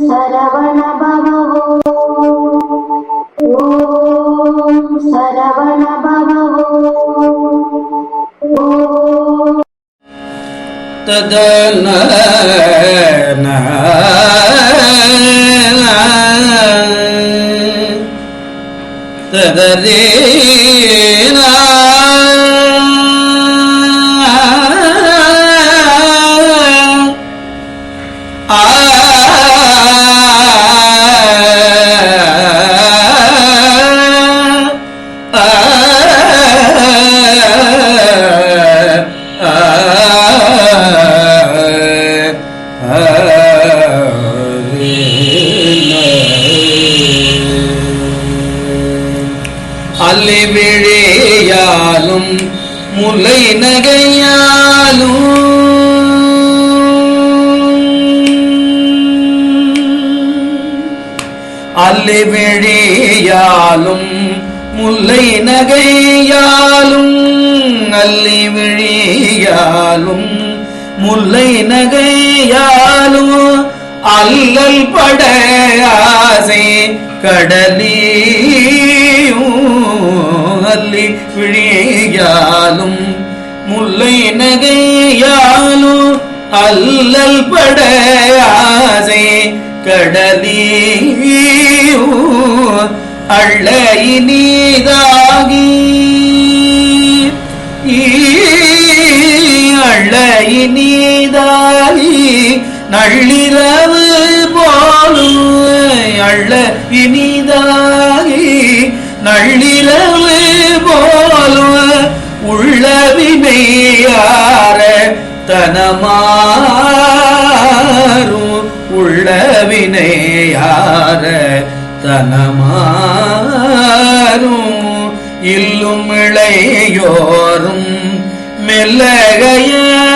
సరవణ భవో. ఓం సరవణ భవో. తదన తదరే ததரே அல்லி விழியாலும் நகையாலும். அல்லி விழியாலும் முல்லை நகையாலும். அல்லி விழியாலும் முல்லை நகையாலும். அல்லல் பட ஆசை கடலியும் அல்லி விழியாலும் முல்லை நகையாலும் அல்லல் பட ஆசை கடலியும் அள்ள இனிதாகி அள்ள இனிதாகி நள்ளிரவு போலும் அள்ள இனிதாகி நள்ளிரவு போலும் உள்ளவினையார தனமாறும் உள்ளவினையார தனமாறும் இல்லும் இளையோரும் மெல்லகையலாக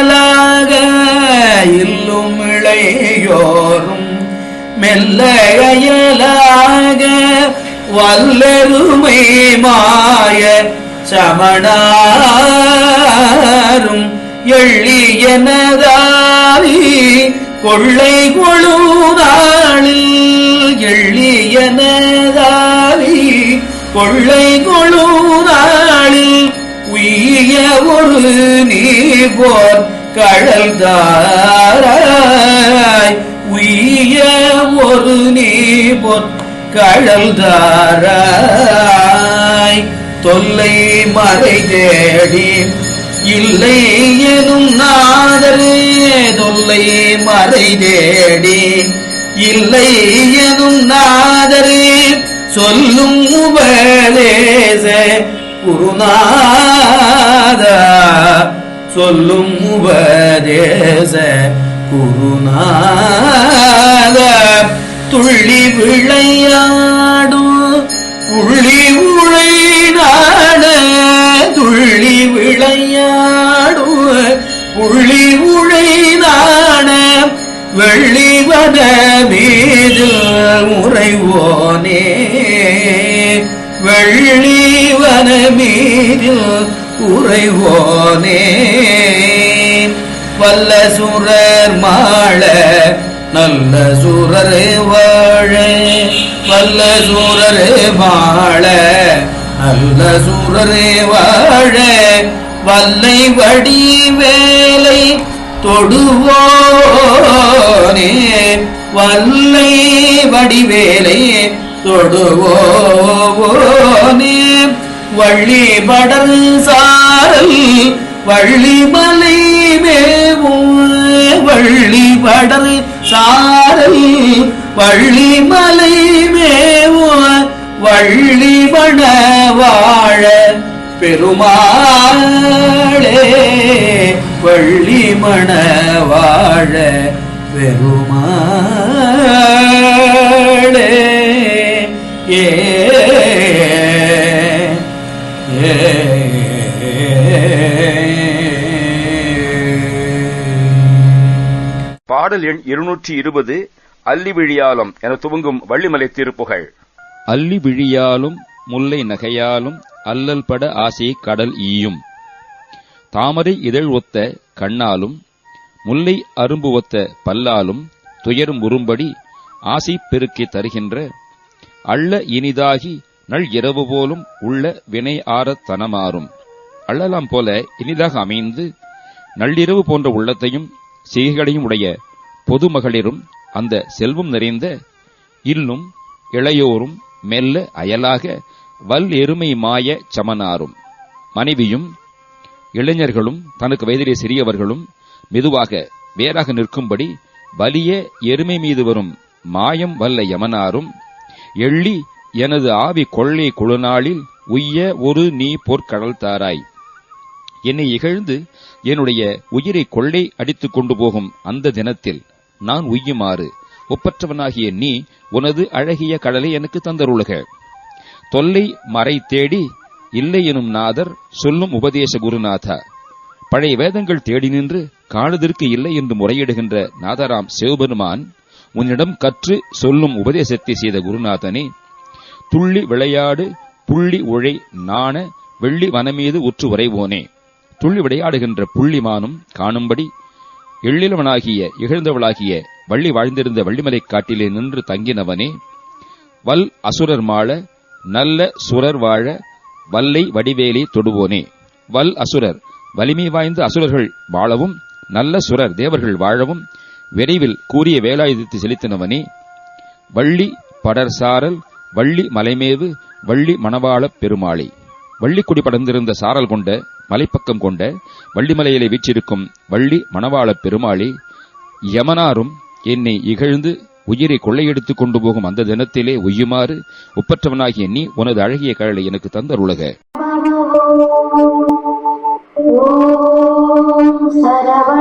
இல்லும் இளையோரும் மெல்லகையலாக வல்லருமை மாய சமணாரும் எள்ளியனதாரி கொள்ளை கொழுதாளில் எள்ளியனதாரி கொள்ளை கொழுதாளில் உய்ய ஒரு நீ போர் கடல் தாராய் உய்ய ஒரு நீ போர் கழல் தாராய் தொல்லை மறை தேடி இல்லை எனும் நாதரே தொல்லை மறை தேடி இல்லை எனும் நாதரே சொல்லும் உபதேச குருநாதா சொல்லும் உபதேச குருநாத. துள்ளி விளையாடும். உள்ளி உழை நாட துள்ளி விளையாடும். உள்ளி உழை நாட வெள்ளிவன மீது உறைவோனே வெள்ளிவன மீது உறைவோனே வல்ல சுரர் மாள நல்ல சூரரே வாழ வல்ல சூரரே வாழ நல்ல சூரரே வாழ வல்லை வடி வேலை தொடுவோனே வல்லை வடிவேலை தொடுவோனே. வள்ளி படல் சாரல் வள்ளி மலை மேவும் வள்ளி படல் சாரல் வள்ளிமலை மலை மேவும் வள்ளி மண வாழ பெருமாளே. வள்ளி மண வாழ பெருமாளே. ஏ. பாடல் எண் இருநூற்றி இருபது அல்லி விழியாலும் என துவங்கும் வள்ளிமலை திருப்புகழ். அல்லி விழியாலும் முல்லை நகையாலும் அல்லல் பட ஆசையை கடல் ஈயும். தாமரை இதழ் ஒத்த கண்ணாலும் முல்லை அரும்பு ஒத்த பல்லாலும் துயரும் உறும்படி ஆசை பெருக்கி தருகின்ற அள்ள இனிதாகி நள் இரவு போலும் உள்ள வினை ஆறத் தனமாறும். அள்ளலாம் போல இனிதாக அமைந்து நள்ளிரவு போன்ற உள்ளத்தையும் செய்கைகளையும் உடைய பொதுமகளிரும் அந்த செல்வம் நிறைந்த இல்லும் இளையோரும் மெல்ல அயலாக வல் எருமை மாய சமனாரும். மனைவியும் இளைஞர்களும் தனக்கு வயதிலே சிறியவர்களும் மெதுவாக வேறாக நிற்கும்படி வலிய எருமை மீது வரும் மாயம் வல்ல யமனாரும் எள்ளி எனது ஆவி கொள்ளை குழுநாளில் உய்ய ஒரு நீ பொற்கடல் தாராய். என்னை இகழ்ந்து என்னுடைய உயிரை கொள்ளை அடித்துக் கொண்டு போகும் அந்த தினத்தில் நான் உய்யுமாறு ஒப்பற்றவனாகிய நீ உனது அழகிய கடலை எனக்கு தந்தருளுக. தொல்லை மறை தேடி இல்லை எனும் நாதர் சொல்லும் உபதேச குருநாதா. பழைய வேதங்கள் தேடி நின்று காணுதற்கு இல்லை என்று முறையிடுகின்ற நாதராம் சிவபெருமான் உன்னிடம் கற்று சொல்லும் உபதேசத்தை செய்த குருநாதனே துள்ளி விளையாடு புள்ளி உழை நாண வெள்ளி வனமீது உற்று உறைவோனே. துள்ளி விளையாடுகின்ற புள்ளிமானும் காணும்படி எள்ளிலவனாகிய இகழ்ந்தவளாகிய வள்ளி வாழ்ந்திருந்த வள்ளிமலை காட்டிலே நின்று தங்கினவனே வல் அசுரர் மாள நல்ல சுரர் வாழ வல்லை வடிவேலி தொடுவோனே. வல் அசுரர் வலிமை வாய்ந்த அசுரர்கள் வாழவும் நல்ல சுரர் தேவர்கள் வாழவும் விரைவில் கூறிய வேலாயுதத்தை செலுத்தினவனே. வள்ளி படர்சாரல் வள்ளி மலைமேவு வள்ளி மணவாளப் பெருமாளி. வள்ளிக்குடி படர்ந்திருந்த சாரல் கொண்ட மலைப்பக்கம் கொண்ட வள்ளிமலையிலே வீற்றிருக்கும் வள்ளி மணவாளப் பெருமாளி யமனாரும் என்னை இகழ்ந்து உயிரை கொள்ளையெடுத்துக் கொண்டு போகும் அந்த தினத்திலே உய்யுமாறு ஒப்பற்றவனாகிய நீ உனது அழகிய கழலை எனக்கு தந்தருளக. ஓம் சரவண